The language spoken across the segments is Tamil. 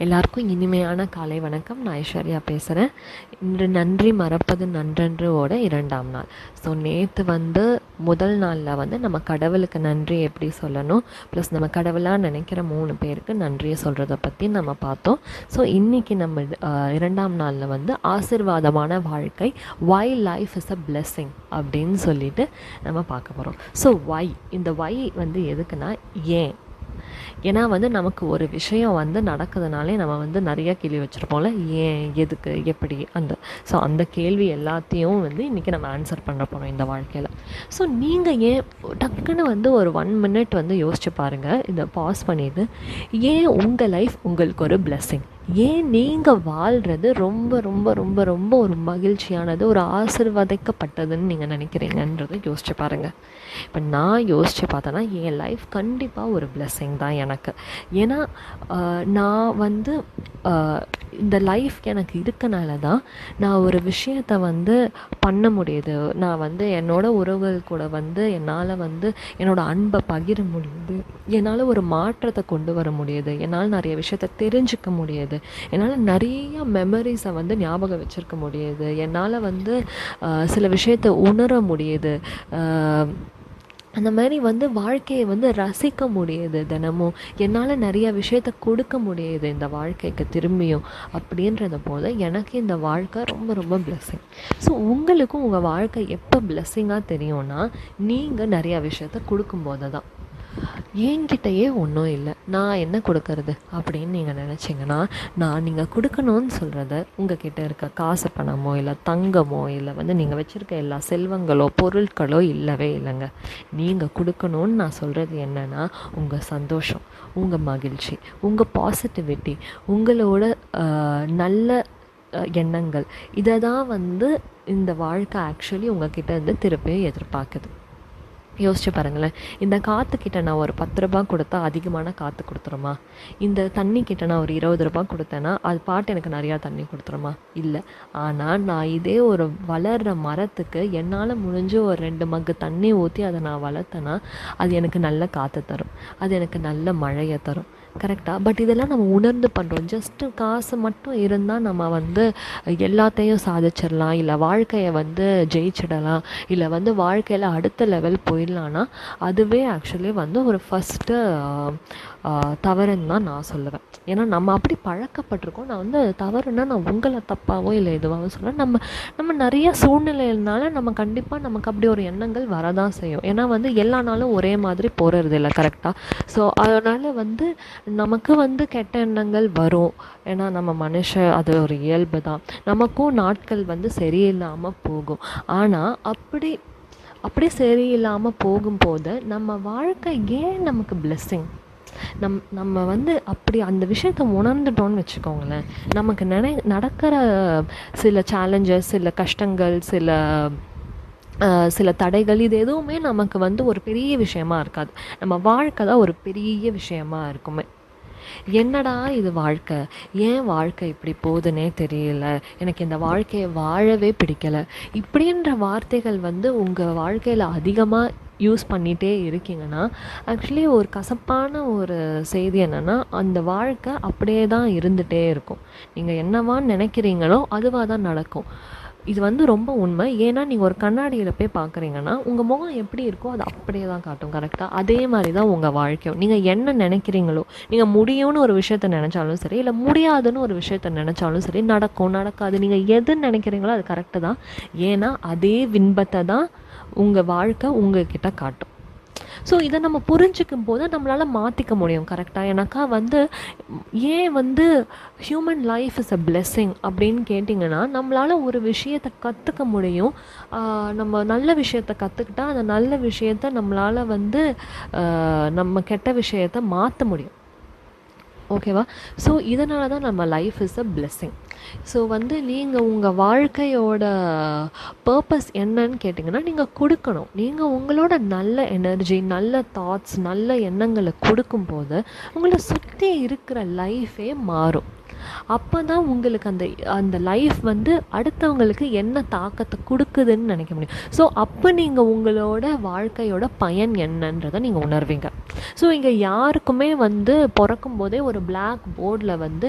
எல்லாருக்கும் இனிமையான காலை வணக்கம். நான் ஐஸ்வர்யா பேசுகிறேன் இன்று நன்றி மறப்பது நன்றன்றோட இரண்டாம் நாள். ஸோ நேற்று வந்து முதல் நாளில் வந்து நம்ம கடவுளுக்கு நன்றி எப்படி சொல்லணும்? ப்ளஸ் நம்ம கடவுளாக நினைக்கிற மூணு பேருக்கு நன்றியை சொல்கிறத பற்றி நம்ம பார்த்தோம். ஸோ இன்றைக்கி நம்ம இரண்டாம் நாளில் வந்து ஆசிர்வாதமான வாழ்க்கை why life is a blessing அப்படின்னு சொல்லிட்டு நம்ம பார்க்க போகிறோம் ஸோ வை இந்த வை வந்து எதுக்குன்னா ஏன்? ஏன்னா வந்து நமக்கு ஒரு விஷயம் வந்து நடக்குதுனாலே நம்ம வந்து நிறைய கேள்வி வச்சுருப்போம்ல ஏன் எதுக்கு எப்படி? அந்த ஸோ அந்த கேள்வி எல்லாத்தையும் வந்து இன்றைக்கி நம்ம ஆன்சர் பண்ண போகிறோம் இந்த வாழ்க்கையில். ஸோ நீங்கள் ஏன் டக்குன்னு வந்து ஒரு ஒன் மினிட் வந்து யோசிச்சு பாருங்கள் இதை பாஸ் பண்ணிவிட்டு ஏன் உங்கள் லைஃப் உங்களுக்கு ஒரு பிளெஸ்ஸிங் ஏன் நீங்கள் வாழ்கிறது ரொம்ப ரொம்ப ரொம்ப ரொம்ப ஒரு மகிழ்ச்சியானது ஒரு ஆசிர்வதிக்கப்பட்டதுன்னு நீங்கள் நினைக்கிறீங்கன்றதை யோசிச்சு பாருங்கள் இப்போ நான் யோசித்து பார்த்தேன்னா என் லைஃப் கண்டிப்பாக ஒரு பிளெஸ்ஸிங் தான் எனக்கு. ஏன்னா நான் வந்து இந்த லைஃப் எனக்கு இருக்கனால தான் நான் ஒரு விஷயத்தை வந்து பண்ண முடியுது. நான் வந்து என்னோட உறவுகள் கூட வந்து என்னால் வந்து என்னோட அன்பை பகிர முடியுது. என்னால் ஒரு மாற்றத்தை கொண்டு வர முடியுது. என்னால் நிறைய விஷயத்த தெரிஞ்சுக்க முடியுது. என்னால் நிறைய மெமரிஸை வந்து ஞாபகம் வச்சுருக்க முடியுது. என்னால் வந்து சில விஷயத்தை உணர முடியுது. அந்த மாதிரி வந்து வாழ்க்கையை வந்து ரசிக்க முடியுது தினமும். என்னால் நிறைய விஷயத்த கொடுக்க முடியுது இந்த வாழ்க்கைக்கு திரும்பியும் அப்படின்றத போல எனக்கு இந்த வாழ்க்கை ரொம்ப ரொம்ப பிளெஸ்ஸிங் ஸோ உங்களுக்கும் உங்கள் வாழ்க்கை எப்போ பிளெஸ்ஸிங்காக தெரியும்னா நீங்கள் நிறையா விஷயத்த கொடுக்கும்போது தான் என்கிட்டயே ஒன்றும் இல்லை. நான் என்ன கொடுக்கறது அப்படின்னு நீங்கள் நினச்சிங்கன்னா நான் நீங்கள் கொடுக்கணும்னு சொல்கிறத உங்ககிட்ட இருக்க காசு பணமோ இல்லை தங்கமோ இல்லை வந்து நீங்கள் வச்சுருக்க எல்லா செல்வங்களோ பொருட்களோ இல்லவே இல்லைங்க. நீங்கள் கொடுக்கணும்னு நான் சொல்கிறது என்னென்னா உங்கள் சந்தோஷம் உங்கள் மகிழ்ச்சி உங்கள் பாசிட்டிவிட்டி உங்களோட நல்ல எண்ணங்கள். இதை தான் வந்து இந்த வாழ்க்கை ஆக்சுவலி உங்ககிட்ட இருந்து திருப்பியும் எதிர்பார்க்குது. யோசிச்சு பாருங்களேன். இந்த காற்றுக்கிட்ட நான் ஒரு பத்து ரூபா கொடுத்தா அதிகமான காற்று கொடுத்துருமா? இந்த தண்ணி கிட்ட நான் ஒரு இருபது ரூபாய் கொடுத்தேன்னா அது பாட்டு எனக்கு நிறையா தண்ணி கொடுத்துருமா? இல்லை. ஆனால் நான் இதே ஒரு வளர்கிற மரத்துக்கு என்னால் முடிஞ்சு ஒரு ரெண்டு மக்கு தண்ணி ஊற்றி அதை நான் வளர்த்தேன்னா அது எனக்கு நல்ல காற்று தரும். அது எனக்கு நல்ல மழையை தரும். கரெக்டாக பட் இதெல்லாம் நம்ம உணர்ந்து பண்ணுறோம் ஜஸ்ட்டு காசு மட்டும் இருந்தால் நம்ம வந்து எல்லாத்தையும் சாதிச்சிடலாம். இல்லை வாழ்க்கையை வந்து ஜெயிச்சிடலாம். இல்லை வந்து வாழ்க்கையில் அடுத்த லெவல் போயிடலான்னா அதுவே ஆக்சுவலி வந்து ஒரு ஃபஸ்ட்டு தவறுன்னு தான் நான் சொல்லுவேன். ஏன்னா நம்ம அப்படி பழக்கப்பட்டிருக்கோம். நான் வந்து அது தவறுன்னா நான் உங்களை தப்பாவோ இல்லை எதுவாகவோ சொல்ல நம்ம நம்ம நிறைய சூழ்நிலையினால நம்ம கண்டிப்பாக நமக்கு அப்படி ஒரு எண்ணங்கள் வரதான் செய்யும். ஏன்னா வந்து எல்லா நாளும் ஒரே மாதிரி போகிறது இல்லை கரெக்டாக ஸோ அதனால் வந்து நமக்கு வந்து கெட்ட எண்ணங்கள் வரும். ஏன்னா நம்ம மனுஷ அது ஒரு இயல்பு தான். நமக்கும் நாட்கள் வந்து சரியில்லாமல் போகும். ஆனால் அப்படி அப்படி சரியில்லாமல் போகும்போது நம்ம வாழ்க்கை ஏன் நமக்கு பிளெஸ்ஸிங் நம் நம்ம வந்து அப்படி அந்த விஷயத்த உணர்ந்துட்டோம்னு வச்சுக்கோங்களேன். நமக்கு நினை நடக்கிற சில சேலஞ்சஸ் சில கஷ்டங்கள் சில சில தடைகள் இது எதுவுமே நமக்கு வந்து ஒரு பெரிய விஷயமா இருக்காது. நம்ம வாழ்க்கை தான் ஒரு பெரிய விஷயமா இருக்குமே. என்னடா இது வாழ்க்கை? ஏன் வாழ்க்கை இப்படி போகுதுன்னே தெரியல. எனக்கு இந்த வாழ்க்கையை வாழவே பிடிக்கல. இப்படின்ற வார்த்தைகள் வந்து உங்கள் வாழ்க்கையில் அதிகமாக யூஸ் பண்ணிகிட்டே இருக்கீங்கன்னா ஆக்சுவலி ஒரு கசப்பான ஒரு செய்தி என்னென்னா அந்த வாழ்க்கை அப்படியே தான் இருந்துகிட்டே இருக்கும். நீங்கள் என்னவான்னு நினைக்கிறீங்களோ அதுவாக தான் நடக்கும். இது வந்து ரொம்ப உண்மை. ஏன்னா நீங்கள் ஒரு கண்ணாடியில் போய் பார்க்குறீங்கன்னா உங்கள் முகம் எப்படி இருக்கோ அது அப்படியே தான் காட்டும் கரெக்டாக அதே மாதிரி தான் உங்கள் வாழ்க்கையும் நீங்கள் என்ன நினைக்கிறீங்களோ நீங்கள் முடியும்னு ஒரு விஷயத்த நினச்சாலும் சரி இல்லை முடியாதுன்னு ஒரு விஷயத்த நினச்சாலும் சரி நடக்கும் நடக்காது. நீங்கள் எது நினைக்கிறீங்களோ அது கரெக்டு தான். ஏன்னா அதே விண்பத்தை தான் உங்கள் வாழ்க்கை உங்ககிட்ட காட்டும். ஸோ இதை நம்ம புரிஞ்சிக்கும் போது நம்மளால் மாற்றிக்க முடியும் கரெக்டாக எனக்கா வந்து ஏன் வந்து human life is a blessing அப்படின்னு கேட்டிங்கன்னா நம்மளால் ஒரு விஷயத்தை கற்றுக்க முடியும். நம்ம நல்ல விஷயத்தை கற்றுக்கிட்டா அந்த நல்ல விஷயத்த நம்மளால் வந்து நம்ம கெட்ட விஷயத்த மாற்ற முடியும். ஓகேவா ஸோ இதனால தான் நம்ம life is a blessing so வந்து நீங்கள் உங்கள் வாழ்க்கையோட பர்பஸ் என்னன்னு கேட்டிங்கன்னா நீங்கள் கொடுக்கணும். நீங்கள் உங்களோட நல்ல எனர்ஜி நல்ல தாட்ஸ் நல்ல எண்ணங்களை கொடுக்கும்போது உங்களை சுற்றி இருக்கிற லைஃபே மாறும். அப்போ தான் உங்களுக்கு அந்த அந்த லைஃப் வந்து அடுத்தவங்களுக்கு என்ன தாக்கத்தை கொடுக்குதுன்னு நினைக்க முடியும். ஸோ அப்போ நீங்கள் உங்களோட வாழ்க்கையோட பயன் என்னன்றதை நீங்கள் உணர்வீங்க. ஸோ இங்கே யாருக்குமே வந்து பிறக்கும் போதே ஒரு பிளாக் போர்டில் வந்து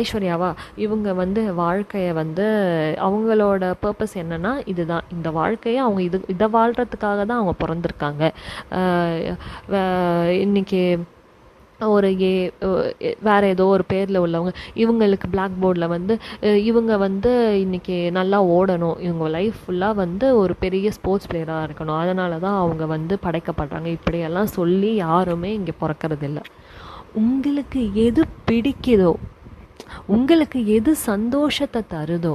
ஐஸ்வர்யாவா இவங்க வந்து வாழ்க்கையை வந்து அவங்களோட பர்பஸ் என்னன்னா இதுதான். இந்த வாழ்க்கையை அவங்க இது இதை வாழ்கிறதுக்காக தான் அவங்க பிறந்திருக்காங்க. இன்றைக்கி ஒரு ஏ வேறு ஏதோ ஒரு பேரில் உள்ளவங்க இவங்களுக்கு பிளாக் போர்டில் வந்து இவங்க வந்து இன்னைக்கு நல்லா ஓடணும். இவங்க லைஃப் ஃபுல்லாக வந்து ஒரு பெரிய ஸ்போர்ட்ஸ் பிளேயராக இருக்கணும். அதனால தான் அவங்க வந்து படைக்கப்படுறாங்க. இப்படியெல்லாம் சொல்லி யாருமே இங்கே பிறக்கறது உங்களுக்கு எது பிடிக்குதோ உங்களுக்கு எது சந்தோஷத்தை தருதோ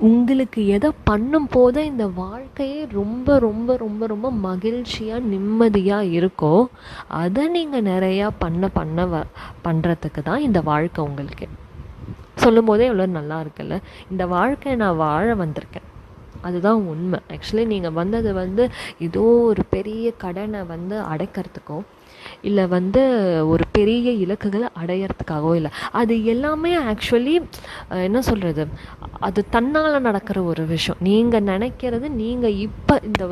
உங்களுக்கு எதை பண்ணும் போது இந்த வாழ்க்கையே ரொம்ப ரொம்ப ரொம்ப ரொம்ப மகிழ்ச்சியாக நிம்மதியாக இருக்கோ அதை நீங்கள் நிறையா பண்ண பண்ண வ பண்ணுறதுக்கு தான் இந்த வாழ்க்கை உங்களுக்கு. சொல்லும் போதே எவ்வளோ நல்லா இருக்குல்ல? இந்த வாழ்க்கையை நான் வாழ வந்திருக்கேன். அதுதான் உண்மை. ஆக்சுவலி நீங்கள் வந்தது வந்து ஏதோ ஒரு பெரிய கடனை வந்து அடைக்கிறதுக்கோ இல்லை வந்து ஒரு பெரிய இலக்குகளை அடையிறதுக்காகவோ இல்லை. அது எல்லாமே ஆக்சுவலி என்ன சொல்கிறது அது தன்னால் நடக்கிற ஒரு விஷயம். நீங்கள் நினைக்கிறது நீங்கள் இப்போ இந்த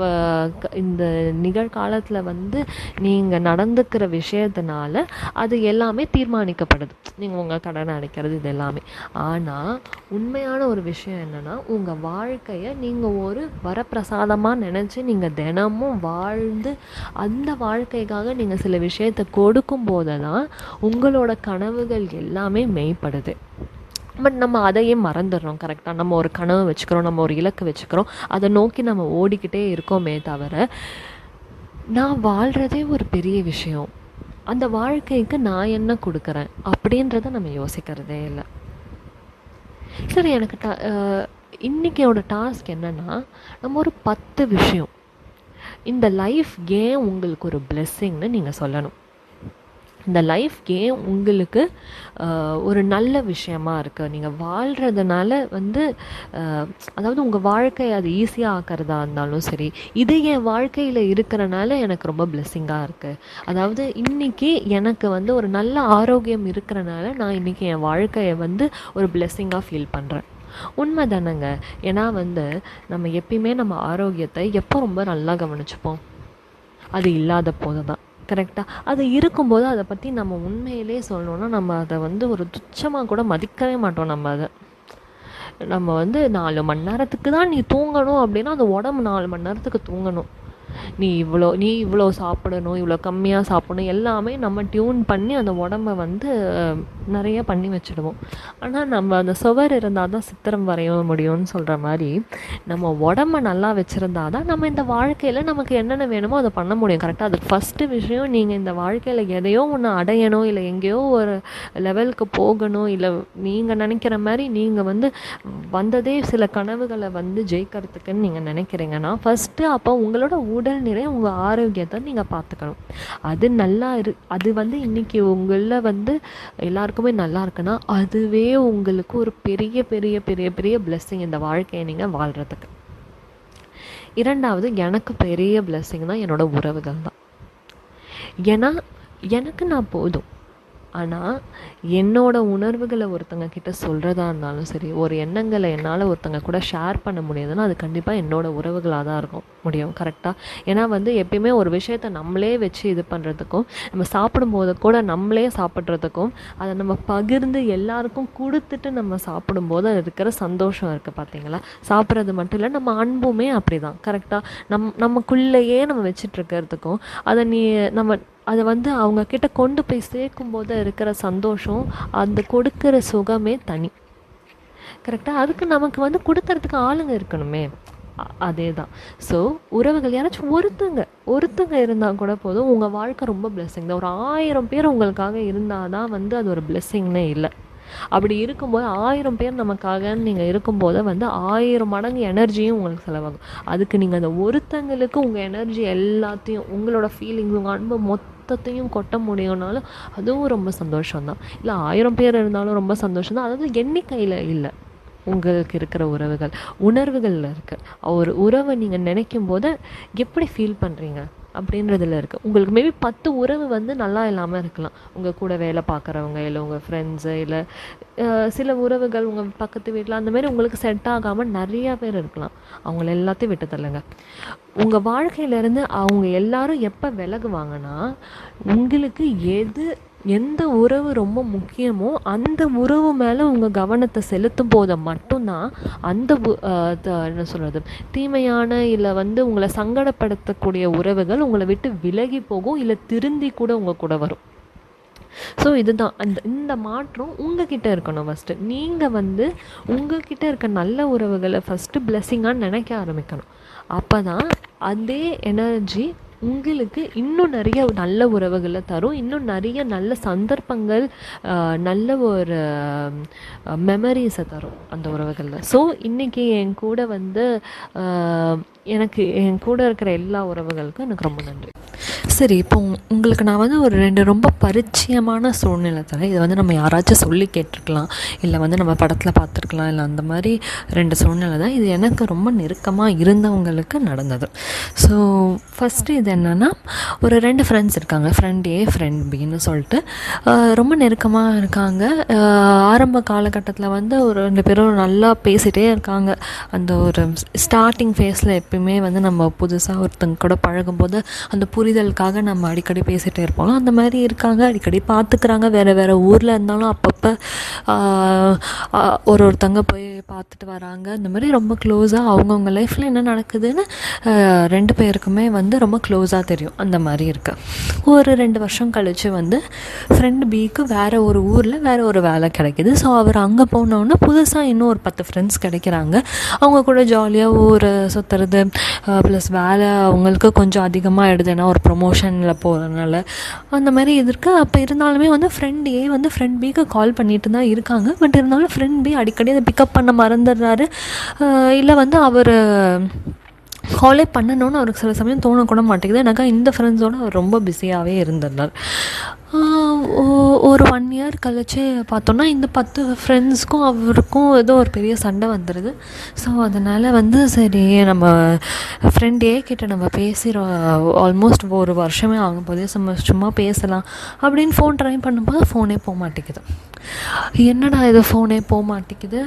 க- இந்த நிகழ்காலத்தில் வந்து நீங்கள் நடந்துக்கிற விஷயத்தினால அது எல்லாமே தீர்மானிக்கப்படுது. நீங்கள் உங்கள் கடனை அடைக்கிறது இது எல்லாமே. ஆனால் உண்மையான ஒரு விஷயம் என்னென்னா உங்கள் வாழ்க்கையை நீங்கள் ஒரு வரப்பிரசாதமாக நினச்சி நீங்கள் தினமும் வாழ்ந்து அந்த வாழ்க்கைக்காக நீங்கள் சில விஷயம் விஷயத்தை கொடுக்கும் போது தான் உங்களோட கனவுகள் எல்லாமே மெய்ப்படுது பட் நம்ம அதையே மறந்துடுறோம் கரெக்டாக நம்ம ஒரு கனவு வச்சுக்கிறோம் நம்ம ஒரு இலக்கு வச்சுக்கிறோம். அதை நோக்கி நம்ம ஓடிக்கிட்டே இருக்கோமே தவிர நான் வாழ்கிறதே ஒரு பெரிய விஷயம். அந்த வாழ்க்கைக்கு நான் என்ன கொடுக்குறேன் அப்படின்றத நம்ம யோசிக்கிறதே இல்லை. சரி எனக்கு டா இன்றைக்கியோட இன்னைக்கோட டாஸ்க் என்னன்னா நம்ம ஒரு பத்து விஷயம் இந்த லைஃப் ஏன் உங்களுக்கு ஒரு பிளெஸ்ஸிங்னு நீங்கள் சொல்லணும். இந்த லைஃப் ஏன் உங்களுக்கு ஒரு நல்ல விஷயமா இருக்குது நீங்கள் வாழ்கிறதுனால வந்து அதாவது உங்கள் வாழ்க்கையை அது ஈஸியாக ஆக்கிறதா இருந்தாலும் சரி இது என் வாழ்க்கையில் இருக்கிறனால எனக்கு ரொம்ப பிளெஸ்ஸிங்காக இருக்குது அதாவது இன்னைக்கு எனக்கு வந்து ஒரு நல்ல ஆரோக்கியம் இருக்கிறனால நான் இன்றைக்கி என் வாழ்க்கையை வந்து ஒரு பிளெஸ்ஸிங்காக ஃபீல் பண்ணுறேன் உண்மை தானேங்க ஏன்னா வந்து நம்ம எப்பயுமே நம்ம ஆரோக்கியத்தை எப்போ ரொம்ப நல்லா கவனிச்சுப்போம்? அது இல்லாத போது தான் கரெக்டாக அது இருக்கும்போது அதை பற்றி நம்ம உண்மையிலே சொல்லணும்னா நம்ம அதை வந்து ஒரு துச்சமாக கூட மதிக்கவே மாட்டோம் நம்ம அதை. நம்ம வந்து நாலு மணி நேரத்துக்கு தான் நீ தூங்கணும் அப்படின்னா அந்த உடம்பு நாலு மணி நேரத்துக்கு தூங்கணும். நீ இவ்வளோ நீ இவ்வளோ சாப்பிடணும் இவ்வளோ கம்மியாக சாப்பிடணும் எல்லாமே நம்ம டியூன் பண்ணி அந்த உடம்ப வந்து நிறைய பண்ணி வச்சுடுவோம். ஆனால் நம்ம அந்த சுவர் இருந்தால் தான் சித்திரம் வரைய முடியும்னு சொல்கிற மாதிரி நம்ம உடம்ப நல்லா வச்சுருந்தா தான் நம்ம இந்த வாழ்க்கையில் நமக்கு என்னென்ன வேணுமோ அதை பண்ண முடியும். கரெக்டாக அது ஃபஸ்ட்டு விஷயம் நீங்கள் இந்த வாழ்க்கையில் எதையோ ஒன்று அடையணும் இல்லை எங்கேயோ ஒரு லெவலுக்கு போகணும் இல்லை நீங்கள் நினைக்கிற மாதிரி நீங்கள் வந்து வந்ததே சில கனவுகளை வந்து ஜெயிக்கிறதுக்குன்னு நீங்கள் நினைக்கிறீங்கன்னா ஃபஸ்ட்டு அப்போ உங்களோட உடல்நிலை உங்கள் ஆரோக்கியத்தை நீங்கள் பார்த்துக்கணும். அது நல்லா இரு அது வந்து இன்றைக்கி உங்களில் வந்து எல்லாருக்குமே நல்லா இருக்குன்னா அதுவே உங்களுக்கு ஒரு பெரிய பெரிய பெரிய பெரிய பிளெஸ்ஸிங் இந்த வாழ்க்கையை நீங்கள் வாழ்கிறதுக்கு இரண்டாவது எனக்கு பெரிய பிளெஸ்ஸிங் தான் என்னோட உறவுகள் தான் ஏன்னா எனக்கு நான் போதும். ஆனால் என்னோட உணர்வுகளை ஒருத்தங்க கிட்ட சொல்கிறதா இருந்தாலும் சரி ஒரு எண்ணங்களை என்னால் ஒருத்தங்க கூட ஷேர் பண்ண முடியாதுன்னா அது கண்டிப்பாக என்னோட உறவுகளாக தான் இருக்கும். முடியும். கரெக்டாக ஏன்னா வந்து எப்பயுமே ஒரு விஷயத்த நம்மளே வச்சு இது பண்ணுறதுக்கும் நம்ம சாப்பிடும்போது கூட நம்மளே சாப்பிட்றதுக்கும் அதை நம்ம பகிர்ந்து எல்லாருக்கும் கொடுத்துட்டு நம்ம சாப்பிடும்போது அது இருக்கிற சந்தோஷம் இருக்குது பார்த்தீங்களா சாப்பிட்றது மட்டும் இல்லை நம்ம அன்புமே அப்படி தான் கரெக்டாக நம் நமக்குள்ளேயே நம்ம வச்சுட்டு இருக்கிறதுக்கும் அதை நீ நம்ம அதை வந்து அவங்கக்கிட்ட கொண்டு போய் சேர்க்கும் போது இருக்கிற சந்தோஷம் அந்த கொடுக்கிற சுகமே தனி. கரெக்டாக அதுக்கு நமக்கு வந்து கொடுக்கறதுக்கு ஆளுங்க இருக்கணுமே. அதே தான் ஸோ உறவுகள் யாராச்சும் ஒருத்தங்க ஒருத்தங்க இருந்தால் கூட போதும் உங்கள் வாழ்க்கை ரொம்ப பிளெஸ்ஸிங் தான். ஒரு ஆயிரம் பேர் உங்களுக்காக இருந்தால் தான் வந்து அது ஒரு பிளெஸ்ஸிங்னே இல்லை. அப்படி இருக்கும்போது ஆயிரம் பேர் நமக்காக நீங்கள் இருக்கும்போது வந்து ஆயிரம் மடங்கு எனர்ஜியும் உங்களுக்கு செலவாகும். அதுக்கு நீங்கள் அந்த ஒருத்தங்களுக்கு உங்கள் எனர்ஜி எல்லாத்தையும் உங்களோட ஃபீலிங்ஸ் உங்கள் அன்பு மொத்த மொத்தத்தையும் கொட்ட முடியும்னாலும் அதுவும் ரொம்ப சந்தோஷம்தான். இல்லை ஆயிரம் பேர் இருந்தாலும் ரொம்ப சந்தோஷம் தான் அதாவது எண்ணிக்கையில் இல்லை. உங்களுக்கு இருக்கிற உறவுகள் உணர்வுகளில் இருக்குது ஒரு உறவை நீங்கள் நினைக்கும் போது எப்படி ஃபீல் பண்ணுறீங்க அப்படின்றதுல இருக்குது உங்களுக்கு மேபி பத்து உறவு வந்து நல்லா இல்லாமல் இருக்கலாம். உங்கள் கூட வேலை பார்க்குறவங்க இல்லை உங்கள் ஃப்ரெண்ட்ஸு இல்லை சில உறவுகள் உங்கள் பக்கத்து வீட்டில் அந்த மாதிரி உங்களுக்கு செட் ஆகாமல் நிறையா பேர் இருக்கலாம். அவங்கள எல்லாத்தையும் விட்டு தள்ளுங்க. உங்கள் வாழ்க்கையிலேருந்து அவங்க எல்லாரும் எப்போ விலகுவாங்கன்னா உங்களுக்கு எது எந்த உறவு ரொம்ப முக்கியமோ அந்த உறவு மேலே உங்கள் கவனத்தை செலுத்தும் போது மட்டும்தான் அந்த த- என்ன சொல்கிறது தீமையான இல்லை வந்து உங்களை சங்கடப்படுத்தக்கூடிய உறவுகள் உங்களை விட்டு விலகி போகும் இல்லை திருந்தி கூட உங்கள் கூட வரும். ஸோ இதுதான். அந்த இந்த மாற்றம் உங்ககிட்ட இருக்கணும் ஃபஸ்ட்டு நீங்கள் வந்து உங்ககிட்ட இருக்க நல்ல உறவுகளை ஃபஸ்ட்டு பிளெஸ்ஸிங்காக நினைக்க ஆரம்பிக்கணும். அப்போ தான் அதே எனர்ஜி உங்களுக்கு இன்னும் நிறைய நல்ல உறவுகளை தரும். இன்னும் நிறைய நல்ல சந்தர்ப்பங்கள் நல்ல ஒரு மெமரிஸை தரும் அந்த உறவுகளில். ஸோ இன்றைக்கி என் கூட வந்து எனக்கு என் கூட இருக்கிற எல்லா உறவுகளுக்கும் எனக்கு ரொம்ப நன்றி. சரி இப்போ உங்களுக்கு நான் வந்து ஒரு ரெண்டு ரொம்ப பரிச்சயமான சூழ்நிலை தரேன். இதை வந்து நம்ம யாராச்சும் சொல்லி கேட்டிருக்கலாம். இல்லை வந்து நம்ம படத்தில் பார்த்துருக்கலாம். இல்லை அந்த மாதிரி ரெண்டு சூழ்நிலை தான். இது எனக்கு ரொம்ப நெருக்கமாக இருந்தவங்களுக்கு நடந்தது. ஸோ ஃபஸ்ட்டு இது என்னென்னா ஒரு ரெண்டு ஃப்ரெண்ட்ஸ் இருக்காங்க. ஃப்ரெண்ட் ஏ ஃப்ரெண்ட் பின்னு சொல்லிட்டு ரொம்ப நெருக்கமாக இருக்காங்க. ஆரம்ப காலகட்டத்தில் வந்து ஒரு ரெண்டு பேரும் நல்லா பேசிகிட்டே இருக்காங்க. அந்த ஒரு ஸ்டார்டிங் ஃபேஸில் எப்பயுமே வந்து நம்ம புதுசாக ஒருத்தங்க கூட பழகும்போது அந்த புரிதலுக்காக நம்ம அடிக்கடி பேசிகிட்டே இருப்போம். அந்த மாதிரி இருக்காங்க. அடிக்கடி பார்த்துக்கிறாங்க வேறு வேறு ஊரில் இருந்தாலும் அப்பப்போ ஒரு ஒருத்தங்க போய் பார்த்துட்டு வராங்க. இந்த மாதிரி ரொம்ப க்ளோஸாக அவங்கவுங்க லைஃப்பில் என்ன நடக்குதுன்னு ரெண்டு பேருக்குமே வந்து ரொம்ப க்ளோஸாக தெரியும். அந்த மாதிரி இருக்கு. ஒரு ரெண்டு வருஷம் கழித்து வந்து ஃப்ரெண்ட் பிக்கு வேறு ஒரு ஊரில் வேறு ஒரு வேலை கிடைக்குது. ஸோ அவர் அங்கே போனோன்னே புதுசாக இன்னும் ஒரு பத்து ஃப்ரெண்ட்ஸ் கிடைக்கிறாங்க. அவங்க கூட ஜாலியாக ஊரை சுற்றுறது ப்ளஸ் வேலை அவங்களுக்கு கொஞ்சம் அதிகமாக எடுது ஏன்னா ஒரு ப்ரொமோஷனில் போகிறதுனால அந்த மாதிரி இது இருக்குது அப்போ இருந்தாலுமே வந்து ஃப்ரெண்ட் ஏ வந்து ஃப்ரெண்ட் பிக்கு கால் பண்ணிட்டு தான் இருக்காங்க. பட் இருந்தாலும் ஃப்ரெண்ட் பி அடிக்கடி அதை பிக்கப் பண்ண மறந்துடுறாரு. இல்லை வந்து அவர் காலே பண்ணணும்னு அவருக்கு சில சமயம் தோணக்கூட மாட்டேங்குது. எனக்கா இந்த ஃப்ரெண்ட்ஸோட அவர் ரொம்ப பிஸியாகவே இருந்துடுறார். ஒரு ஒன் இயர் கழிச்சு பார்த்தோன்னா இந்த பத்து ஃப்ரெண்ட்ஸ்க்கும் அவருக்கும் ஏதோ ஒரு பெரிய சண்டை வந்துடுது ஸோ அதனால் வந்து சரி நம்ம ஃப்ரெண்ட் ஏ கிட்ட நம்ம பேசிடுறோம் ஆல்மோஸ்ட் ஒரு வருஷமே ஆகும் போதே சும்மா சும்மா பேசலாம். அப்படின்னு ஃபோன் ட்ரை பண்ணும்போது ஃபோனே போக மாட்டேங்குது. என்னடா இது ஃபோனே போக மாட்டேங்குது?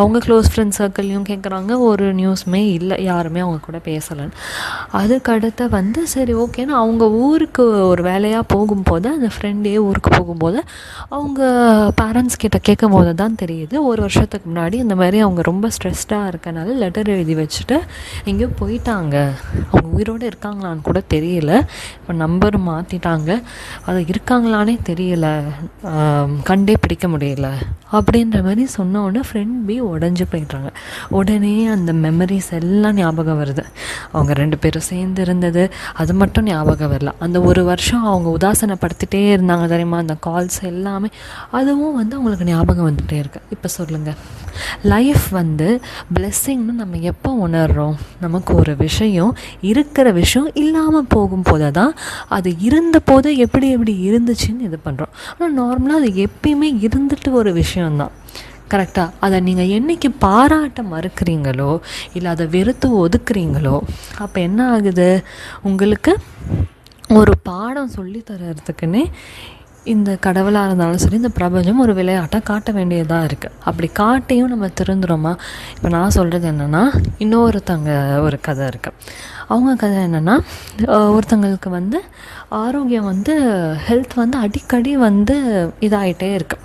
அவங்க க்ளோஸ் ஃப்ரெண்ட்ஸ் சர்க்கிள்லையும் கேட்குறாங்க ஒரு நியூஸுமே இல்லை யாருமே அவங்க கூட பேசலைன்னு. அதுக்கடுத்து வந்து சரி ஓகேன்னு அவங்க ஊருக்கு ஒரு வேலையாக போகும்போது அந்த ஃப்ரெண்டே ஊருக்கு போகும்போது அவங்க பேரண்ட்ஸ் கிட்ட கேட்கும் போது தான் தெரியுது. ஒரு வருஷத்துக்கு முன்னாடி இந்த மாதிரி அவங்க ரொம்ப ஸ்ட்ரெஸ்டாக இருக்கனால லெட்டர் எழுதி வச்சுட்டு எங்கேயோ போயிட்டாங்க. அவங்க உயிரோடு இருக்காங்களான்னு கூட தெரியல. இப்போ நம்பர் மாற்றிட்டாங்க அது இருக்காங்களானே தெரியல. கண்டே பிடிக்க முடியல. அப்படின்ற மாதிரி சொன்ன உடனே ஃப்ரெண்ட் பி உடஞ்சி போயிடுறாங்க. உடனே அந்த மெமரிஸ் எல்லாம் ஞாபகம் வருது. அவங்க ரெண்டு பேரும் சேர்ந்து இருந்தது. அது மட்டும் ஞாபகம் வரல. அந்த ஒரு வருஷம் அவங்க உதாசனப்படுத்திட்டே இருந்தாங்க தெரியுமா? அந்த கால்ஸ் எல்லாமே. அதுவும் வந்து அவங்களுக்கு ஞாபகம் வந்துகிட்டே இருக்கு. இப்போ சொல்லுங்கள் லைஃப் வந்து பிளெஸ்ஸிங்னு நம்ம எப்போ உணர்கிறோம் நமக்கு ஒரு விஷயம் இருக்கிற விஷயம் இல்லாமல் போகும்போது தான் அது இருந்த போது எப்படி எப்படி இருந்துச்சுன்னு இது பண்ணுறோம் ஆனால் நார்மலாக அது எப்பயுமே இருந்துட்டு ஒரு விஷயம்தான். கரெக்டாக அதை நீங்கள் என்னைக்கு பாராட்ட மறுக்கிறீங்களோ இல்லை அதை வெறுத்து ஒதுக்குறீங்களோ அப்போ என்ன ஆகுது? உங்களுக்கு ஒரு பாடம் சொல்லி தர்றதுக்குன்னே இந்த கடவுளாக இருந்தாலும் சரி இந்த பிரபஞ்சம் ஒரு விளையாட்டை காட்ட வேண்டியதாக இருக்குது அப்படி காட்டியும் நம்ம திருந்துறோமா? இப்போ நான் சொல்கிறது என்னென்னா இன்னொருத்தங்க ஒரு கதை இருக்குது அவங்க கதை என்னென்னா ஒருத்தங்களுக்கு வந்து ஆரோக்கியம் வந்து ஹெல்த் வந்து அடிக்கடி வந்து இதாகிட்டே இருக்கு.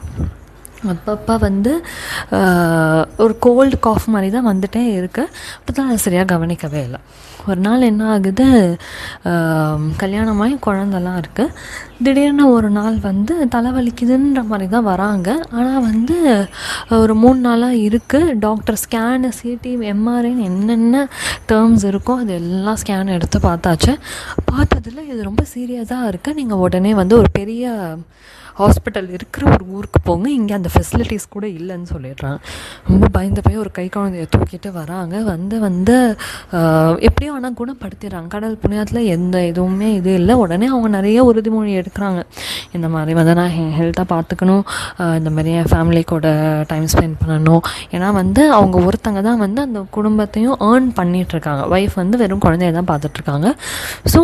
அப்பப்போ வந்து ஒரு கோல்டு காஃப் மாதிரி தான் வந்துகிட்டே இருக்குது அப்போ தான் அதை சரியாக கவனிக்கவே இல்லை. ஒரு நாள் என்ன ஆகுது? கல்யாணமாகி குழந்தெல்லாம் இருக்குது திடீர்னு ஒரு நாள் வந்து தலைவலிக்குதுன்ற மாதிரி தான் வராங்க. ஆனால் வந்து ஒரு மூணு நாளாக இருக்குது டாக்டர் ஸ்கேனு சிடி எம்ஆர்ஐன்னு என்னென்ன டேர்ம்ஸ் இருக்கோ அது எல்லாம் ஸ்கேன் எடுத்து பார்த்தாச்சு. பார்த்ததுல இது ரொம்ப சீரியஸாக இருக்குது நீங்கள் உடனே வந்து ஒரு பெரிய ஹாஸ்பிட்டல் இருக்கிற ஒரு ஊருக்கு போங்க இங்கே அந்த ஃபெசிலிட்டிஸ் கூட இல்லைன்னு சொல்லிடுறாங்க ரொம்ப பயந்து போய் ஒரு கை குழந்தைய தூக்கிட்டு வராங்க. வந்து வந்து எப்படியும் ஆனால் குணப்படுத்திடுறாங்க. கடல் புண்ணியத்தில் எந்த இதுவுமே இது இல்லை. உடனே அவங்க நிறைய உறுதிமொழி எடுக்கிறாங்க. இந்த மாதிரி வந்து நான் என் ஹெல்த்தாக பார்த்துக்கணும். இந்த மாதிரி என் ஃபேமிலி கூட டைம் ஸ்பெண்ட் பண்ணணும். ஏன்னா வந்து அவங்க ஒருத்தங்க தான் வந்து அந்த குடும்பத்தையும் ஏர்ன் பண்ணிகிட்ருக்காங்க ஒய்ஃப் வந்து வெறும் குழந்தைய தான் பார்த்துட்ருக்காங்க ஸோ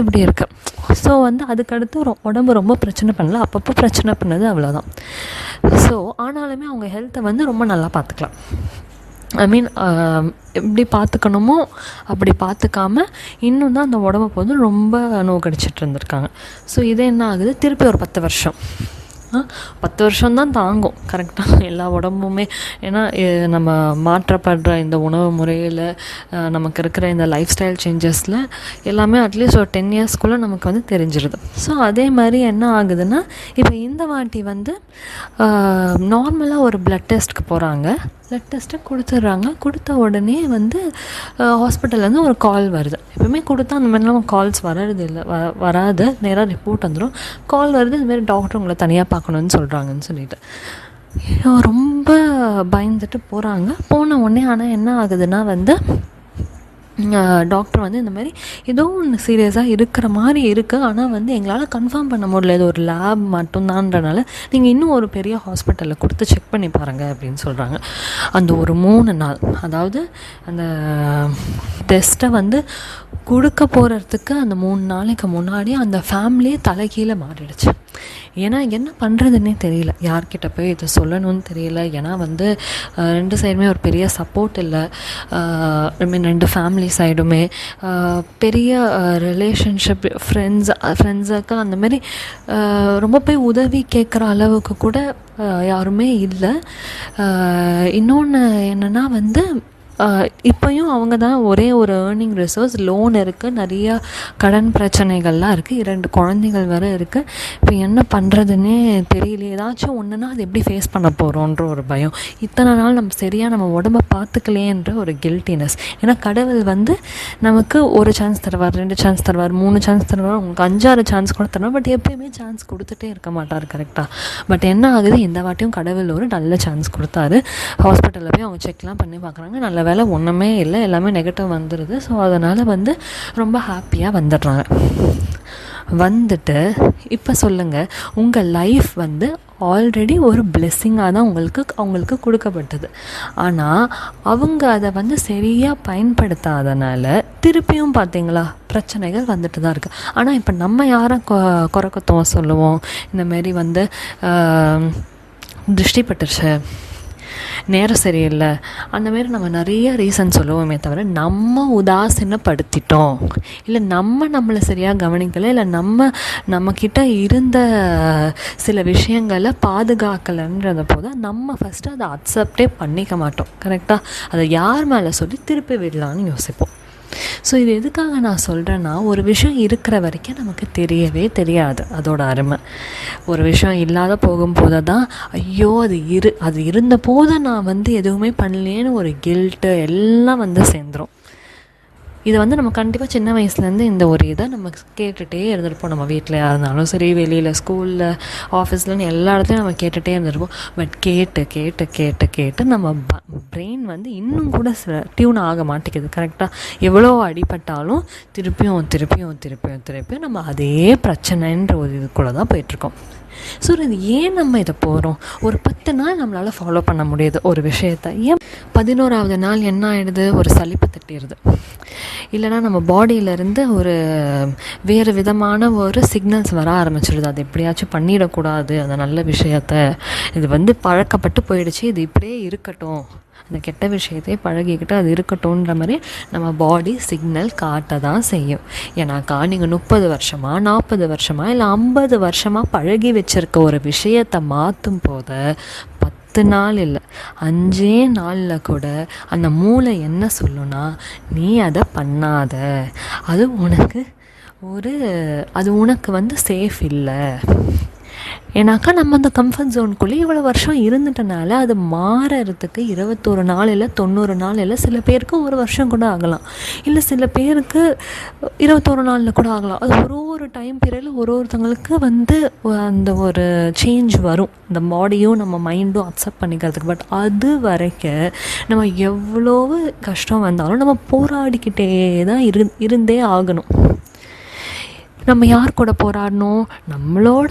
இப்படி இருக்குது ஸோ வந்து அதுக்கடுத்து உடம்பு ரொம்ப பிரச்சனை பண்ணல. அப்பப்போ பிரச்சனை பண்ணது அவ்வளோதான் ஸோ ஆனாலுமே அவங்க ஹெல்த்தை வந்து ரொம்ப நல்லா பார்த்துக்கலாம் ஐ மீன் எப்படி பார்த்துக்கணுமோ அப்படி பார்த்துக்காம இன்னும் தான் அந்த உடம்ப வந்து ரொம்ப நோக்கடிச்சிட்டு இருந்திருக்காங்க. ஸோ இது என்ன ஆகுது? திருப்பி ஒரு பத்து வருஷம். பத்து வருஷம்தான் தாங்கும். கரெக்டாக எல்லா உடம்புமே. ஏன்னா நம்ம மாற்றப்படுற இந்த உணவு முறையில் நமக்கு இருக்கிற இந்த லைஃப் ஸ்டைல் சேஞ்சஸில் எல்லாமே அட்லீஸ்ட் ஒரு டென் இயர்ஸ்க்குள்ளே நமக்கு வந்து தெரிஞ்சிருது. ஸோ அதே மாதிரி என்ன ஆகுதுன்னா இப்போ இந்த வாட்டி வந்து நார்மலாக ஒரு ப்ளட் டெஸ்ட்க்கு போகிறாங்க பிளட் டெஸ்ட்டை கொடுத்துட்றாங்க. கொடுத்த உடனே வந்து ஹாஸ்பிட்டல்லேருந்து ஒரு கால் வருது. எப்பவுமே கொடுத்தா அந்த மாதிரிலாம் கால்ஸ் வர்றது இல்லை. வ வராது. நேராக ரிப்போர்ட் வந்துடும் கால் வருது இந்த டாக்டர் உங்களை தனியாக பார்க்கணுன்னு சொல்கிறாங்கன்னு சொல்லிட்டு. ரொம்ப பயந்துட்டு போகிறாங்க போன உடனே ஆனால் என்ன ஆகுதுன்னா வந்து டாக்டர் வந்து இந்த மாதிரி ஏதோ ஒன்று சீரியஸாக இருக்கிற மாதிரி இருக்குது ஆனால் வந்து எங்களால் கன்ஃபார்ம் பண்ண முடியல. இது ஒரு லேப் மட்டும்தான்றனால நீங்கள் இன்னும் ஒரு பெரிய ஹாஸ்பிட்டலில் கொடுத்து செக் பண்ணி பாருங்கள் அப்படின்னு சொல்கிறாங்க அந்த ஒரு மூணு நாள் அதாவது அந்த டெஸ்ட்டை வந்து கொடுக்க போகிறதுக்கு அந்த மூணு நாளைக்கு முன்னாடி அந்த ஃபேமிலியே தலைகீழே மாறிடுச்சு. ஏன்னா என்ன பண்ணுறதுன்னே தெரியல. யார்கிட்ட போய் இதை சொல்லணும்னு தெரியல. ஏன்னா வந்து ரெண்டு சைடுமே ஒரு பெரிய சப்போர்ட் இல்லை. ஐ மீன் ரெண்டு ஃபேமிலி சைடுமே. பெரிய ரிலேஷன்ஷிப் ஃப்ரெண்ட்ஸ் ஃப்ரெண்ட்ஸுக்கு அந்த மாதிரி ரொம்ப போய் உதவி கேட்குற அளவுக்கு கூட யாருமே இல்லை. இன்னொன்று என்னென்னா வந்து இப்போயும் அவங்க தான் ஒரே ஒரு ஏர்னிங் ரிசோர்ஸ் லோன் இருக்குது நிறையா கடன் பிரச்சனைகள்லாம் இருக்குது இரண்டு குழந்தைகள் வேறு இருக்குது இப்போ என்ன பண்ணுறதுன்னே தெரியல. ஏதாச்சும் ஒன்றுனா அது எப்படி ஃபேஸ் பண்ண போகிறோன்ற ஒரு பயம். இத்தனை நாள் நம்ம சரியாக நம்ம உடம்ப பார்த்துக்கலையேன்ற ஒரு கில்ட்டினஸ் ஏன்னா கடவுள் வந்து நமக்கு ஒரு சான்ஸ் தருவார் ரெண்டு சான்ஸ் தருவார் மூணு சான்ஸ் தருவார். உங்களுக்கு அஞ்சாறு சான்ஸ் கூட தருவார். பட் எப்பயுமே சான்ஸ் கொடுத்துட்டே இருக்க மாட்டார் கரெக்டாக பட் என்ன ஆகுது? இந்த வாட்டியும் கடவுள் ஒரு நல்ல சான்ஸ் கொடுத்தாரு. ஹாஸ்பிட்டலில் போய் அவங்க செக்லாம் பண்ணி பார்க்குறாங்க. நல்ல வேலை ஒன்றுமே இல்லை எல்லாமே நெகட்டிவ் வந்துடுது ஸோ அதனால் வந்து ரொம்ப ஹாப்பியாக வந்துடுறாங்க. வந்துட்டு இப்போ சொல்லுங்கள் உங்கள் லைஃப் வந்து ஆல்ரெடி ஒரு பிளெஸ்ஸிங்காக தான் உங்களுக்கு அவங்களுக்கு கொடுக்கப்பட்டது. ஆனால் அவங்க அதை வந்து சரியாக பயன்படுத்தாதனால திருப்பியும் பார்த்தீங்களா பிரச்சனைகள் வந்துட்டு தான் இருக்குது ஆனால் இப்போ நம்ம யாரை கொ சொல்லுவோம் இந்த மாரி வந்து ஆம், திருஷ்டி பட்டுருச்சு. நேரம் சரியில்லை. அந்தமாரி நம்ம நிறைய ரீசன் சொல்லுவோமே தவிர நம்ம உதாசீனப்படுத்திட்டோம். இல்லை நம்ம நம்மளை சரியாக கவனிக்கலை இல்லை நம்ம நம்மக்கிட்ட இருந்த சில விஷயங்களை பாதுகாக்கலைன்றத போது நம்ம ஃபஸ்ட்டு அதை அக்செப்டே பண்ணிக்க மாட்டோம். கரெக்டாக அதை யார் மேலே சொல்லி திருப்பி விடலான்னு யோசிப்போம். ஸோ இது எதுக்காக நான் சொல்கிறேன்னா ஒரு விஷயம் இருக்கிற வரைக்கும் நமக்கு தெரியவே தெரியாது அதோட அருமை. ஒரு விஷயம் இல்லாத போகும்போது தான் ஐயோ அது இரு அது இருந்த போது நான் வந்து எதுவுமே பண்ணலேன்னு ஒரு கில்ட்டு எல்லாம் வந்து சேர்ந்துடும் இதை வந்து நம்ம கண்டிப்பாக சின்ன வயசுலேருந்து இந்த ஒரு இதை நம்ம கேட்டுகிட்டே இருந்திருப்போம் நம்ம வீட்டில் இருந்தாலும் சரி வெளியில் ஸ்கூலில் ஆஃபீஸ்லன்னு எல்லா இடத்துலையும் நம்ம கேட்டுகிட்டே இருந்திருப்போம். பட் கேட்டு கேட்டு கேட்டு கேட்டு நம்ம பிரெயின் வந்து இன்னும் கூட சில டியூன் ஆக மாட்டேங்குது. கரெக்டாக எவ்வளோ அடிபட்டாலும் திருப்பியும் திருப்பியும் திருப்பியும் திருப்பியும் நம்ம அதே பிரச்சனைன்ற ஒரு இதுக்குள்ளே தான் போயிட்டுருக்கோம் ஸோ இது ஏன் நம்ம இதை போகிறோம் ஒரு பத்து நாள் நம்மளால் ஃபாலோ பண்ண முடியுது ஒரு விஷயத்த. ஏன் பதினோராவது நாள் என்ன ஆயிடுது? ஒரு சலிப்பு தட்டிடுது. இல்லைனா நம்ம பாடியிலேருந்து ஒரு வேறு விதமான ஒரு சிக்னல்ஸ் வர ஆரம்பிச்சிடுது அது எப்படியாச்சும் பண்ணிடக்கூடாது. அந்த நல்ல விஷயத்த. இது வந்து பழக்கப்பட்டு போயிடுச்சு. இது இப்படியே இருக்கட்டும். அந்த கெட்ட விஷயத்தையே பழகிக்கிட்டு அது இருக்கட்டும்ன்ற மாதிரி நம்ம பாடி சிக்னல் காட்ட தான் செய்யும். ஏன்னாக்கா நீங்கள் முப்பது வருஷமா நாற்பது வருஷமா இல்லை ஐம்பது வருஷமாக பழகி வச்சுருக்க ஒரு விஷயத்தை மாற்றும் போத பத்து நாள் இல்லை அஞ்சே நாளில் கூட அந்த மூளை என்ன சொல்லுன்னா நீ அதை பண்ணாத. அது உனக்கு ஒரு அது உனக்கு வந்து சேஃப் இல்லை. ஏன்னாக்கா நம்ம அந்த கம்ஃபர்ட் ஜோனுக்குள்ளே இவ்வளோ வருஷம் இருந்துட்டனால அது மாறறதுக்கு இருபத்தோரு நாள் இல்லை தொண்ணூறு நாள் இல்லை சில பேருக்கு ஒரு வருஷம் கூட ஆகலாம். இல்லை சில பேருக்கு இருபத்தோரு நாளில் கூட ஆகலாம். அது ஒரு ஒரு டைம் பீரியடில் ஒரு ஒருத்தங்களுக்கு வந்து அந்த ஒரு சேஞ்ச் வரும். இந்த பாடியும் நம்ம மைண்டும் அக்செப்ட் பண்ணிக்கிறதுக்கு. பட் அது வரைக்கும் நம்ம எவ்வளோ கஷ்டம் வந்தாலும் நம்ம போராடிக்கிட்டே தான் இரு இருந்தே ஆகணும். நம்ம யார் கூட போராடணும்? நம்மளோட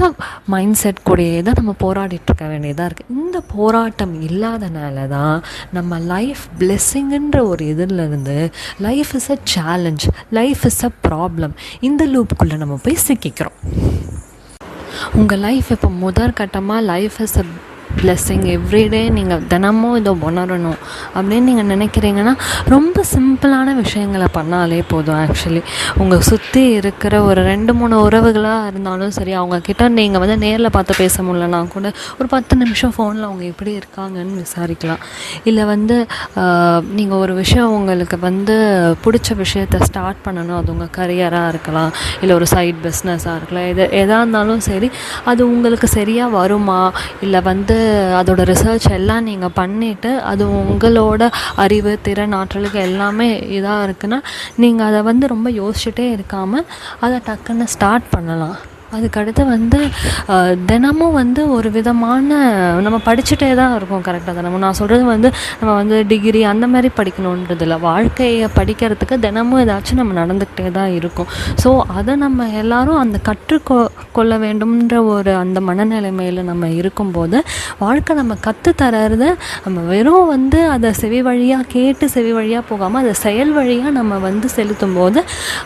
மைண்ட் செட் கூடயே தான் நம்ம போராடிட்டு இருக்க வேண்டியதாக இருக்குது இந்த போராட்டம் இல்லாதனால தான் நம்ம லைஃப் பிளெஸ்ஸிங்குன்ற ஒரு இதிலிருந்து life is a challenge life is a problem இந்த லூப்புக்குள்ளே நம்ம போய் சிக்கிக்கிறோம். உங்கள் லைஃப் இப்போ முதற் கட்டமாக life is a blessing everyday நீங்கள் தினமும் இதை உணரணும் அப்படின்னு நீங்கள் நினைக்கிறீங்கன்னா ரொம்ப சிம்பிளான விஷயங்களை பண்ணாலே போதும் ஆக்சுவலி உங்கள் சுற்றி இருக்கிற ஒரு ரெண்டு மூணு உறவுகளாக இருந்தாலும் சரி அவங்கக்கிட்ட நீங்கள் வந்து நேரில் பார்த்து பேச முடியலனா கூட ஒரு பத்து நிமிஷம் ஃபோனில் அவங்க எப்படி இருக்காங்கன்னு விசாரிக்கலாம். இல்லை வந்து நீங்கள் ஒரு விஷயம் உங்களுக்கு வந்து பிடிச்ச விஷயத்த ஸ்டார்ட் பண்ணணும். அது உங்கள் கரியராக இருக்கலாம் இல்லை ஒரு சைட் பிஸ்னஸாக இருக்கலாம். எது எதாக இருந்தாலும் சரி அது உங்களுக்கு சரியாக வருமா? இல்லை வந்து அதோட ரிசர்ச் எல்லாம் நீங்கள் பண்ணிவிட்டு அது உங்களோட அறிவு திறன் ஆற்றலுக்கு எல்லாமே இதாக இருக்குன்னா நீங்கள் அதை வந்து ரொம்ப யோசிச்சுட்டே இருக்காமல் அதை டக்குன்னு ஸ்டார்ட் பண்ணலாம். அதுக்கடுத்து வந்து தினமும் வந்து ஒரு விதமான நம்ம படிச்சுட்டே தான் இருக்கோம் கரெக்டாக தினமும் நான் சொல்கிறது வந்து நம்ம வந்து டிகிரி அந்த மாதிரி படிக்கணுன்றது இல்லை வாழ்க்கையை படிக்கிறதுக்கு தினமும் ஏதாச்சும் நம்ம நடந்துக்கிட்டே தான் இருக்கும். ஸோ அதை நம்ம எல்லாரும் அந்த கற்றுக்கொ கொள்ள வேண்டும்ன்ற ஒரு அந்த மனநிலைமையில் நம்ம இருக்கும்போது வாழ்க்கை நம்ம கற்றுத்தரத நம்ம வெறும் வந்து அதை செவி வழியாக கேட்டு செவி வழியாக போகாமல் அதை செயல் வழியாக நம்ம வந்து செலுத்தும் போது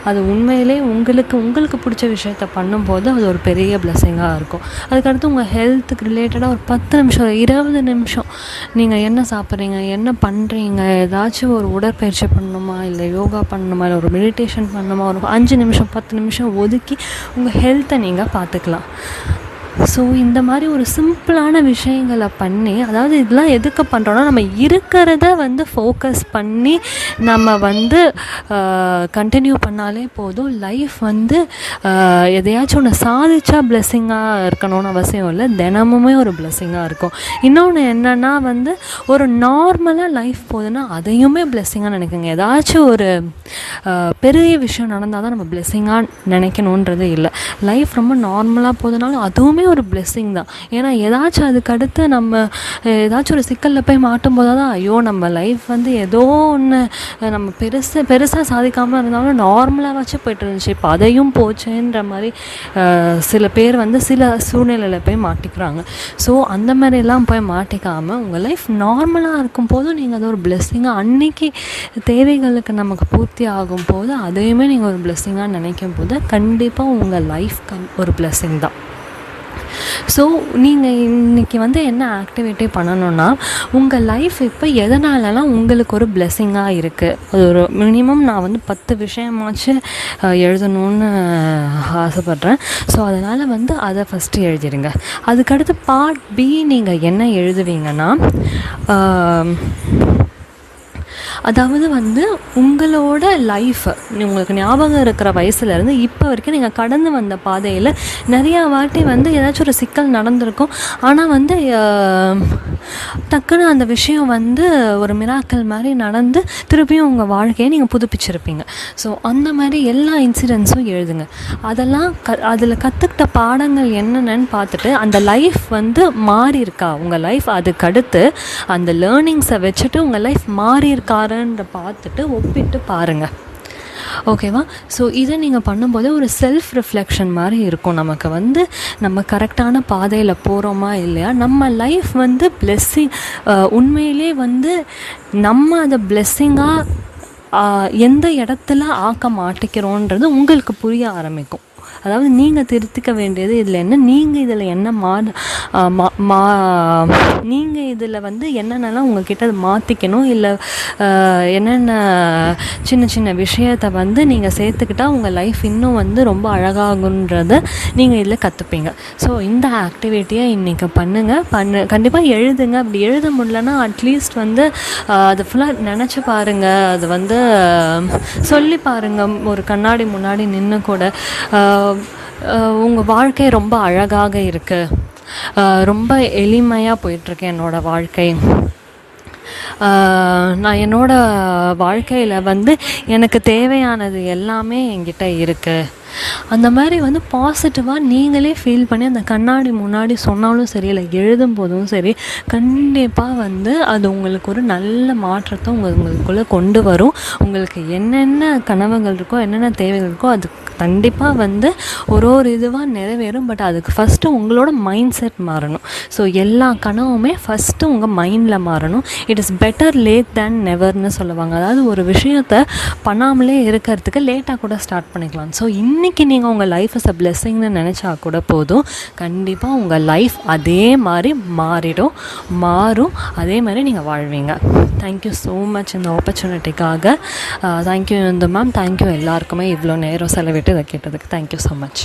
அது உண்மையிலே உங்களுக்கு உங்களுக்கு பிடிச்ச விஷயத்த பண்ணும்போது அது ஒரு பெரிய பிளெஸ்ஸிங்காக இருக்கும். அதுக்கடுத்து உங்கள் ஹெல்த்துக்கு ரிலேட்டடாக ஒரு பத்து நிமிஷம் ஒரு இருபது நிமிஷம். நீங்கள் என்ன சாப்பிட்றீங்க என்ன பண்ணுறீங்க ஏதாச்சும் ஒரு உடற்பயிற்சி பண்ணணுமா இல்லை யோகா பண்ணணுமா இல்லை ஒரு மெடிடேஷன் பண்ணணுமா ஒரு அஞ்சு நிமிஷம் பத்து நிமிஷம் ஒதுக்கி உங்கள் ஹெல்த்தை நீங்கள் பார்த்துக்கலாம் ஸோ இந்த மாதிரி ஒரு சிம்பிளான விஷயங்களை பண்ணி அதாவது இதெல்லாம் எதுக்கு பண்ணுறோன்னா நம்ம இருக்கிறத வந்து ஃபோக்கஸ் பண்ணி நம்ம வந்து கண்டினியூ பண்ணாலே போதும். லைஃப் வந்து எதையாச்சும் ஒன்று சாதிச்சா பிளெஸ்ஸிங்காக இருக்கணும்னு அவசியம் இல்லை. தினமுமே ஒரு பிளெஸ்ஸிங்காக இருக்கும். இன்னொன்று என்னென்னா வந்து ஒரு நார்மலாக லைஃப் போகுதுன்னா அதையுமே பிளெஸ்ஸிங்காக நினைக்குங்க. ஏதாச்சும் ஒரு பெரிய விஷயம் நடந்தால் தான் நம்ம பிளெஸ்ஸிங்காக நினைக்கணுன்றது இல்லை. லைஃப் ரொம்ப நார்மலாக போகுதுனாலும் அதுவுமே ஒரு பிளெஸ்ஸிங் தான். ஏன்னா ஏதாச்சும் அதுக்கடுத்து நம்ம ஏதாச்சும் ஒரு சிக்கலில் போய் மாட்டும் போது தான் ஐயோ நம்ம லைஃப் வந்து ஏதோ ஒன்று நம்ம பெருசு பெருசாக சாதிக்காமல் இருந்தாலும் நார்மலாக வச்சு போயிட்டு இருந்துச்சு. இப்போ அதையும் போச்சேன்ற மாதிரி சில பேர் வந்து சில சூழ்நிலையில் போய் மாட்டிக்கிறாங்க. ஸோ அந்த மாதிரிலாம் போய் மாட்டிக்காமல் உங்கள் லைஃப் நார்மலாக இருக்கும் போதும் நீங்கள் அதை ஒரு பிளெஸ்ஸிங்காக அன்னைக்கு தேவைகளுக்கு நமக்கு பூர்த்தி ஆகும் போது அதையுமே நீங்கள் ஒரு பிளெஸ்ஸிங்காக நினைக்கும் போது கண்டிப்பாக உங்கள் லைஃப் கண் ஒரு பிளெஸ்ஸிங் தான். ஸோ நீங்கள் இன்றைக்கி வந்து என்ன ஆக்டிவிட்டி பண்ணணும்னா உங்கள் லைஃப் இப்போ எதனாலலாம் உங்களுக்கு ஒரு பிளெஸ்ஸிங்காக இருக்குது அது ஒரு மினிமம் நான் வந்து பத்து விஷயமாச்சு எழுதணும்னு ஆசைப்பட்றேன். ஸோ அதனால் வந்து அதை ஃபஸ்ட்டு எழுதிடுங்க அதுக்கடுத்து பார்ட் பி நீங்கள் என்ன எழுதுவீங்கன்னா அதாவது வந்து உங்களோட லைஃப் உங்களுக்கு ஞாபகம் இருக்கிற வயசுலேருந்து இப்போ வரைக்கும் நீங்கள் கடந்து வந்த பாதையில் நிறையா வாட்டி வந்து ஏதாச்சும் ஒரு சிக்கல் நடந்திருக்கும். ஆனால் வந்து டக்குன்னு அந்த விஷயம் வந்து ஒரு மிராக்கல் மாதிரி நடந்து திருப்பியும் உங்கள் வாழ்க்கையை நீங்கள் புதுப்பிச்சிருப்பீங்க. ஸோ அந்த மாதிரி எல்லா இன்சிடென்ட்ஸும் எழுதுங்க. அதெல்லாம் க அதில் கற்றுக்கிட்ட பாடங்கள் என்னென்னு பார்த்துட்டு அந்த லைஃப் வந்து மாறி இருக்கா உங்கள் லைஃப் அதுக்கடுத்து அந்த லேர்னிங்ஸை வச்சுட்டு உங்கள் லைஃப் மாறி இருக்காருன்ற பார்த்துட்டு ஒப்பிட்டு பாருங்கள் ஓகேவா ஸோ இதை நீங்கள் பண்ணும்போது ஒரு செல்ஃப் ரிஃப்ளெக்ஷன் மாதிரி இருக்கும். நமக்கு வந்து நம்ம கரெக்டான பாதையில் போகிறோமா இல்லையா? நம்ம லைஃப் வந்து பிளெஸ்ஸிங் உண்மையிலே வந்து நம்ம அதை பிளெஸ்ஸிங்காக எந்த இடத்துல ஆக்க மாட்டிக்கிறோன்றது உங்களுக்கு புரிய ஆரம்பிக்கும். அதாவது நீங்கள் திருத்திக்க வேண்டியது இதில் என்ன? நீங்கள் இதில் என்ன மா மா- மா நீங்கள் இதில் வந்து என்னென்னலாம் உங்ககிட்ட மாற்றிக்கணும் இல்லை என்னென்ன சின்ன சின்ன விஷயத்தை வந்து நீங்கள் சேர்த்துக்கிட்டா உங்கள் லைஃப் இன்னும் வந்து ரொம்ப அழகாகுன்றத நீங்கள் இதில் கற்றுப்பீங்க ஸோ இந்த ஆக்டிவிட்டியை இன்றைக்கி பண்ணுங்கள் பண்ணு கண்டிப்பாக எழுதுங்க. அப்படி எழுத முடியலன்னா அட்லீஸ்ட் வந்து அதை ஃபுல்லாக நினச்சி பாருங்கள் அது வந்து சொல்லி பாருங்கள் ஒரு கண்ணாடி முன்னாடி நின்று கூட. உங்கள் வாழ்க்கை ரொம்ப அழகாக இருக்குது ரொம்ப எளிமையாக போயிட்டுருக்கு என்னோடய வாழ்க்கை. நான் என்னோட வாழ்க்கையில் வந்து எனக்கு தேவையானது எல்லாமே என்கிட்ட இருக்குது அந்த மாதிரி வந்து பாசிட்டிவாக நீங்களே ஃபீல் பண்ணி அந்த கண்ணாடி முன்னாடி சொன்னாலும் சரி இல்லை எழுதும் போதும் சரி கண்டிப்பாக வந்து அது உங்களுக்கு ஒரு நல்ல மாற்றத்தை உங்கள் உங்களுக்குள்ளே கொண்டு வரும். உங்களுக்கு என்னென்ன கனவுகள் இருக்கோ என்னென்ன தேவைகள் இருக்கோ அது கண்டிப்பாக வந்து ஒரு ஒரு இதுவாக நிறைவேறும் பட் அதுக்கு ஃபஸ்ட்டு உங்களோட மைண்ட் செட் மாறணும். ஸோ எல்லா கனவுமே ஃபஸ்ட்டு உங்கள் மைண்டில் மாறணும். It is better late than நெவர்னு சொல்லுவாங்க. அதாவது ஒரு விஷயத்த பண்ணாமலே இருக்கிறதுக்கு லேட்டாக கூட ஸ்டார்ட் பண்ணிக்கலாம். ஸோ இன்றைக்கி நீங்கள் உங்கள் லைஃப் இஸ் அ பிளெஸ்ஸிங்னு நினச்சா கூட போதும். கண்டிப்பாக உங்கள் லைஃப் அதே மாதிரி மாறிடும் மாறும். அதே மாதிரி நீங்கள் வாழ்வீங்க. தேங்க்யூ ஸோ மச் இந்த ஆப்பர்ச்சுனிட்டிக்காக தேங்க்யூ இந்த மேம் தேங்க்யூ எல்லாருக்குமே இவ்வளோ நேரம் செலவிட்டு கேட்டதை கேட்டதுக்கு தேங்க்யூ ஸோ மச்